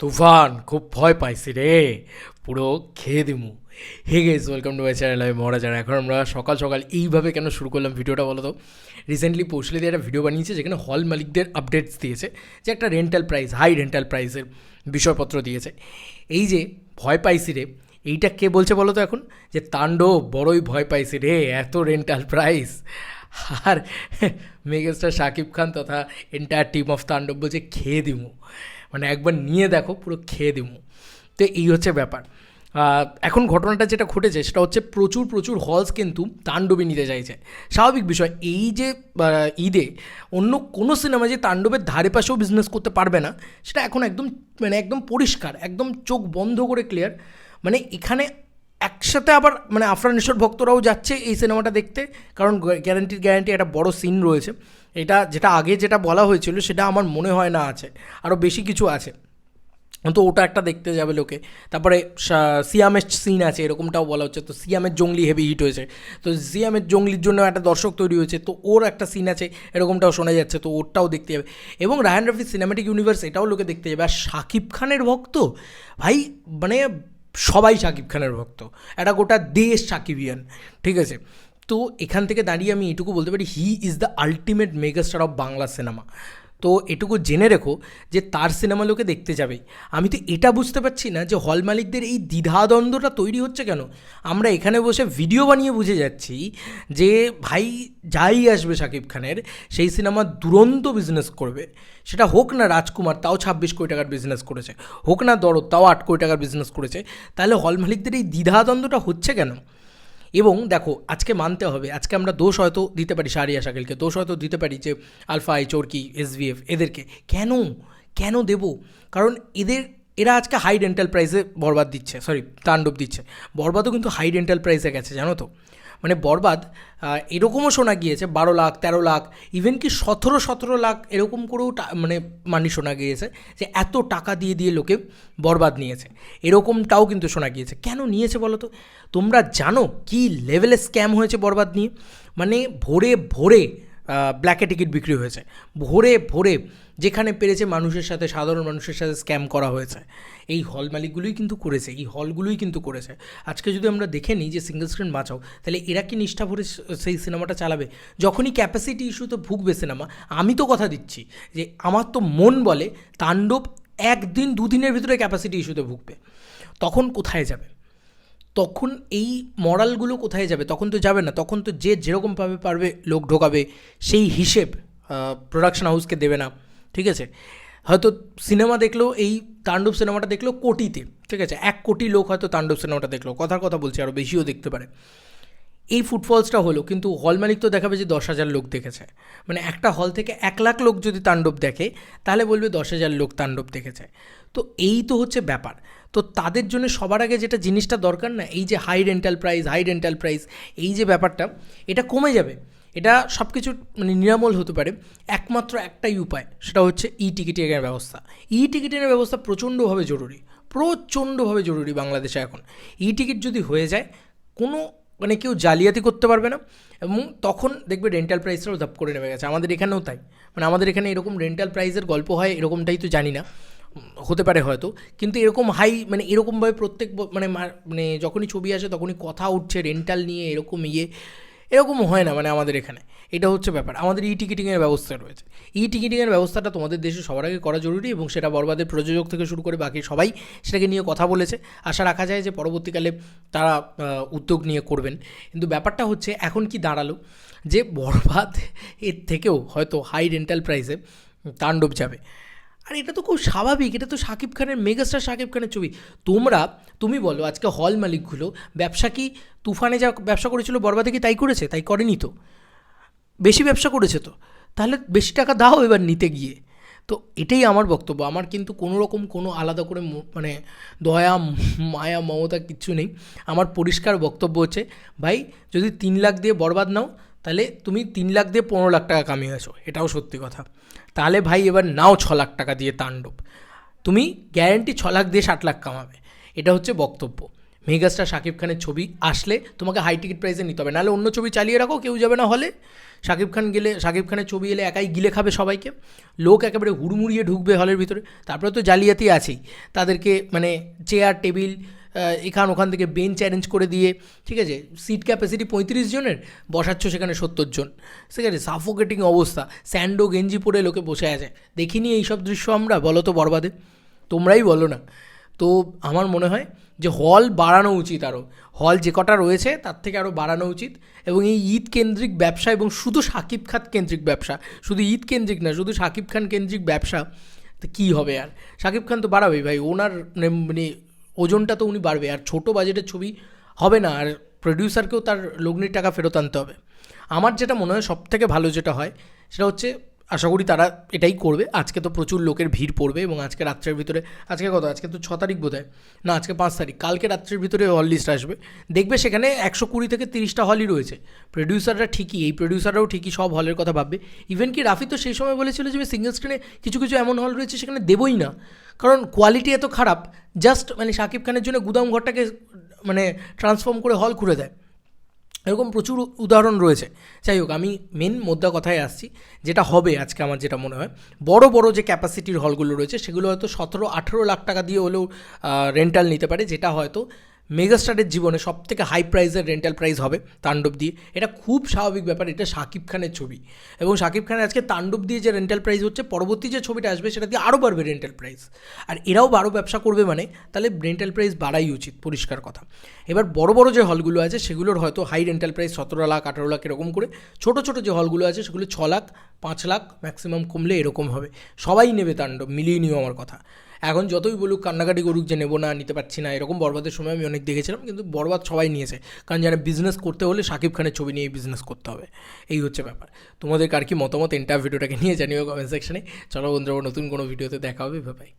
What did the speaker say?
তুফান, খুব ভয় পাইছি রে। পুরো খেয়ে দিমু। Hey guys welcome to my channel আমি মহারাজার এখন আমরা সকাল সকাল এইভাবে কেন শুরু করলাম ভিডিওটা বলো তো? রিসেন্টলি পৌঁছলে দিয়ে একটা ভিডিও বানিয়েছে যেখানে হল মালিকদের আপডেটস দিয়েছে, যে একটা রেন্টাল প্রাইস হাই রেন্টাল প্রাইসের বিষয়পত্র দিয়েছে। এই যে ভয় পাইছি রে, এইটা কে বলছে বলো তো এখন? যে তাণ্ডব, বড়ই ভয় পাইছি রে, এত রেন্টাল প্রাইস আর মেগাস্টার শাকিব খান তথা এন্টায়ার টিম অফ তাণ্ডব বলছে, খেয়ে দিমু। মানে একবার নিয়ে দেখো, পুরো খেয়ে দেবো। তো এই হচ্ছে ব্যাপার। এখন ঘটনাটা যেটা ঘটেছে, সেটা হচ্ছে প্রচুর প্রচুর হলস কিন্তু তাণ্ডবে নিতে চাইছে। স্বাভাবিক বিষয়, এই যে ঈদে অন্য কোনো সিনেমা যে তাণ্ডবের ধারে পাশেও বিজনেস করতে পারবে না, সেটা এখন একদম মানে একদম পরিষ্কার, একদম চোখ বন্ধ করে ক্লিয়ার মানে এখানে একসাথে আবার মানে আফরানেশ্বর ভক্তরাও যাচ্ছে এই সিনেমাটা দেখতে, কারণ গ্যারান্টির গ্যারান্টি একটা বড় সিন রয়েছে। এটা যেটা আগে যেটা বলা হয়েছিল, সেটা আমার মনে হয় না আছে। আরও বেশি কিছু আছে। তো ওটা একটা দেখতে যাবে লোকে। তারপরে সিয়ামের সিন আছে, এরকমটাও বলা হচ্ছে। তো সিয়ামের জঙ্গলি হেভি হিট হয়েছে। তো সিয়ামের জঙ্গলির জন্য একটা দর্শক তৈরি হয়েছে। তো ওর একটা সিন আছে, এরকমটাও শোনা যাচ্ছে। তো ওরটাও দেখতে যাবে। এবং রায়ান রফি সিনেমাটিক ইউনিভার্স এটাও লোকে দেখতে যাবে। আর শাকিব খানের ভক্ত, ভাই মানে সবাই সাকিব খানের ভক্ত। একটা গোটা দেশ সাকিবিয়ান, ঠিক আছে? তো এখান থেকে দাঁড়িয়ে আমি এটুকু বলতে পারি he is the ultimate megastar of Bangla cinema তো এটুকু জেনে রেখো যে তার সিনেমা লোকে দেখতে যাবেই আমি তো এটা বুঝতে পারছি না যে হল মালিকদের এই দ্বিধাদ্বন্দ্বটা তৈরি হচ্ছে কেন? আমরা এখানে বসে ভিডিও বানিয়ে বুঝে যাচ্ছি যে ভাই যাই আসবে শাকিব খানের, সেই সিনেমা দুরন্ত বিজনেস করবে। সেটা হোক না রাজকুমার, তাও ছাব্বিশ কোটি টাকার বিজনেস করেছে। হোক না দরদ, তাও আট কোটি টাকার বিজনেস করেছে। তাহলে হল মালিকদের এই দ্বিধাদ্বন্দ্বটা হচ্ছে কেন? এবং দেখো, আজকে মানতে হবে, আজকে আমরা দোষ হয়তো দিতে পারি সারিয়া শাকিলকে, দোষ হয়তো দিতে পারি যে আলফা আই চোরকি, এসভিএফ এদেরকে। কেন? কেন দেব? কারণ এদের, এরা আজকে হাই ডেন্টাল প্রাইসে বরবাদ দিচ্ছে সরি তাণ্ডব দিচ্ছে। বরবাদও কিন্তু হাই ডেন্টাল প্রাইসে গেছে, জানো তো? মানে বরবাদ এরকমও শোনা গিয়েছে, বারো লাখ, তেরো লাখ ইভেন কি সতেরো সতেরো লাখ এরকম করেও মানে মানি শোনা গিয়েছে যে এত টাকা দিয়ে দিয়ে লোকে বরবাদ নিয়েছে। এরকমটাও কিন্তু শোনা গিয়েছে। কেন নিয়েছে বলো তো? তোমরা জানো কি লেভেলে স্ক্যাম হয়েছে বরবাদ নিয়ে? মানে ভোরে ভোরে ব্ল্যাকে টিকিট বিক্রি হয়েছে। ভোরে ভোরে যেখানে পেরেছে মানুষের সাথে, সাধারণ মানুষের সাথে স্ক্যাম করা হয়েছে। এই হল মালিকগুলোই কিন্তু করেছে, এই হলগুলোই কিন্তু করেছে। আজকে যদি আমরা দেখে নিই যে সিঙ্গেল স্ক্রিন বাঁচাও, তাহলে এরা কি নিষ্ঠা ভরে সেই সিনেমাটা চালাবে? যখনই ক্যাপাসিটি ইস্যুতে ভুগবে সিনেমা আমি তো কথা দিচ্ছি যে আমার তো মন বলে তাণ্ডব একদিন, দুদিনের ভিতরে ক্যাপাসিটি ইস্যুতে ভুগবে। তখন কোথায় যাবে? তখন এই মরালগুলো কোথায় যাবে? তখন তো যাবে না। তখন তো যে যেরকমভাবে পারবে, লোক ঢোকাবে, সেই হিসেব প্রোডাকশন হাউসকে দেবে না। ঠিক আছে? হয়তো সিনেমা দেখল, এই তাণ্ডব সিনেমাটা দেখল কোটিতে। ঠিক আছে? এক কোটি লোক হয়তো তাণ্ডব সিনেমাটা দেখল। কথার কথা বলছি আরও বেশিও দেখতে পারে। এই ফুটফলসটা হলো, কিন্তু হল মালিক তো দেখাবে যে দশ হাজার লোক দেখেছে। মানে একটা হল থেকে এক লাখ লোক যদি তাণ্ডব দেখে, তাহলে বলবে দশ হাজার লোক তাণ্ডব দেখেছে। তো এই তো হচ্ছে ব্যাপার। তো তাদের জন্য সবার আগে যেটা জিনিসটা দরকার না, এই যে high rental price high rental price এই যে ব্যাপারটা, এটা কমে যাবে। এটা সব কিছু মানে নিরামল হতে পারে। একমাত্র একটাই উপায়, সেটা হচ্ছে ই টিকিটিংয়ের ব্যবস্থা। ই টিকিটিংয়ের ব্যবস্থা প্রচণ্ডভাবে জরুরি প্রচণ্ডভাবে জরুরি বাংলাদেশে এখন। ই টিকিট যদি হয়ে যায়, কোনো মানে কেউ জালিয়াতি করতে পারবে না, এবং তখন দেখবে রেন্টাল প্রাইসটাও ধাপ করে নেমে গেছে। আমাদের এখানেও তাই। মানে আমাদের এখানে এরকম রেন্টাল প্রাইসের গল্প হয়, এরকমটাই তো জানি না। হতে পারে হয়তো, কিন্তু এরকম হাই মানে এরকমভাবে প্রত্যেক মানে মানে যখনই ছবি আসে তখনই কথা উঠছে রেন্টাল নিয়ে এরকম ইয়ে এরকম হয় না মানে আমাদের এখানে। এটা হচ্ছে ব্যাপার। আমাদের ই টিকিটিংয়ের ব্যবস্থা রয়েছে। ই টিকিটিংয়ের ব্যবস্থাটা তোমাদের দেশে সবার আগে করা জরুরি এবং সেটা বরবাদের প্রযোজক থেকে শুরু করে বাকি সবাই সেটাকে নিয়ে কথা বলেছে। আশা রাখা যায় যে পরবর্তীকালে তারা উদ্যোগ নিয়ে করবেন। কিন্তু ব্যাপারটা হচ্ছে এখন কি দাঁড়াল যে বরবাদ এর থেকেও হয়তো হাই রেন্টাল প্রাইসে তাণ্ডব যাবে। আর এটা তো খুব স্বাভাবিক, এটা তো শাকিব খানের মেগাস্টার শাকিব খানের ছবি। তোমরা, তুমি বলো, আজকে হল মালিকগুলো ব্যবসা কি তুফানে যা ব্যবসা করেছিল বরবাদে কি তাই করেছে? তাই করেনি তো। বেশি ব্যবসা করেছে তো। তাহলে বেশি টাকা দাও এবার নিতে গিয়ে। তো এটাই আমার বক্তব্য। আমার কিন্তু কোনো রকম কোনো আলাদা করে মানে দয়া, মায়া, মমতা কিচ্ছু নেই। আমার পরিষ্কার বক্তব্য হচ্ছে, ভাই, যদি তিন লাখ দিয়ে বরবাদ নাও তাহলে তুমি তিন লাখ দিয়ে পনেরো লাখ টাকা কামিয়েছো এটাও সত্যি কথা। তাহলে ভাই এবার নাও ছ লাখ টাকা দিয়ে তাণ্ডব। তুমি গ্যারেন্টি ছ লাখ দিয়ে ষাট লাখ কামাবে। এটা হচ্ছে বক্তব্য। মেগাস্টার শাকিব খানের ছবি আসলে তোমাকে হাই টিকিট প্রাইসে নিতে হবে, নাহলে অন্য ছবি চালিয়ে রাখো, কেউ যাবে না হলে শাকিব খান গেলে, শাকিব খানের ছবি এলে একাই গিলে খাবে সবাইকে। লোক একেবারে হুড়মুড়িয়ে ঢুকবে হলের ভিতরে। তারপরে তো জালিয়াতি আছেই। তাদেরকে মানে চেয়ার টেবিল এখান ওখান থেকে বেঞ্চ অ্যারেঞ্জ করে দিয়ে, ঠিক আছে? সিট ক্যাপাসিটি পঁয়ত্রিশ জনের, বসাচ্ছ সেখানে সত্তর জন। ঠিক আছে? সাফোকেটিং অবস্থা। স্যান্ডো গেঞ্জি পরে লোকে বসে আছে। দেখিনি এইসব দৃশ্য আমরা, বলো তো বরবাদে। তোমরাই বলো না। তো আমার মনে হয় যে হল বাড়ানো উচিত আরও হল যে কটা রয়েছে, তার থেকে আরও বাড়ানো উচিত। এবং এই ঈদ কেন্দ্রিক ব্যবসা এবং শুধু সাকিব খান কেন্দ্রিক ব্যবসা, শুধু ঈদ কেন্দ্রিক না, শুধু সাকিব খান কেন্দ্রিক ব্যবসা, তো কী হবে আর? সাকিব খান তো বাড়াবেই ভাই। ওনার মানে ওজনটা তো উনি বাড়বে, আর ছোট বাজেটের ছবি হবে না, আর প্রডিউসারকেও তার লগ্নির টাকা ফেরত আনতে হবে। আমার যেটা মনে হয় সব থেকে ভালো যেটা হয়, সেটা হচ্ছে আশা করি তারা এটাই করবে। আজকে তো প্রচুর লোকের ভিড় পড়বে এবং আজকে রাত্রের ভিতরে, আজকে কত? আজকে তো ছ তারিখ বোধ না, আজকে পাঁচ তারিখ। কালকে রাত্রের ভিতরে হল লিস্ট আসবে। দেখবে সেখানে একশো কুড়ি থেকে তিরিশটা হলই রয়েছে। প্রডিউসাররা ঠিকই, এই প্রডিউসাররাও ঠিকই সব হলের কথা ভাববে। ইভেন কি রাফি তো সেই সময় বলেছিল যে সিঙ্গেল স্ক্রিনে কিছু কিছু এমন হল রয়েছে সেখানে দেবই না। কারণ কোয়ালিটি এত খারাপ জাস্ট মানে শাকিব খানের জন্য গুদাম ঘরটাকে মানে ট্রান্সফর্ম করে হল খুলে দেয়। এরকম প্রচুর উদাহরণ রয়েছে। যাই হোক, আমি মেন মোদ্দা কথায় আসছি। যেটা হবে আজকে আমার যেটা মনে হয়, বড় বড় যে ক্যাপাসিটির হলগুলো রয়েছে, সেগুলো হয়তো সতেরো আঠেরো লাখ টাকা দিয়ে হলেও রেন্টাল নিতে পারে, যেটা হয়তো মেগাস্টারের জীবনে সব থেকে হাই প্রাইসের রেন্টাল প্রাইস হবে তাণ্ডব দিয়ে। এটা খুব স্বাভাবিক ব্যাপার, এটা শাকিব খানের ছবি। এবং শাকিব খানের আজকে তাণ্ডব দিয়ে যে রেন্টাল প্রাইস হচ্ছে, পরবর্তী যে ছবিটা আসবে সেটা দিয়ে আরও বাড়বে রেন্টাল প্রাইস আর এরাও বারো ব্যবসা করবে মানে তাহলে রেন্টাল প্রাইস বাড়াই উচিত, পরিষ্কার কথা। এবার বড় বড় যে হলগুলো আছে, সেগুলোর হয়তো হাই রেন্টাল প্রাইস সতেরো লাখ, আঠারো লাখ এরকম করে, ছোট ছোট যে হলগুলো আছে, সেগুলো ছ লাখ, পাঁচ লাখ ম্যাক্সিমাম কমলে এরকম হবে। সবাই নেবে তাণ্ডব, মিলিয়ে নিও আমার কথা। এখন যতই বলুক কান্নাকাটি করুক যে নেব না, নিতে পারছি না, এরকম বরবাদের সময় আমি অনেক দেখেছিলাম, কিন্তু বরবাদ সবাই নিয়েছে। কারণ যারা বিজনেস করতে হলে শাকিব খানের ছবি নিয়ে বিজনেস করতে হবে। এই হচ্ছে ব্যাপার। তোমাদের কার কি মতামত? এন্টার ভিডিওটাকে নিয়ে জানিও কমেন্ট সেকশনে চলো বন্ধুরা, নতুন কোনো ভিডিওতে দেখা হবে ভাই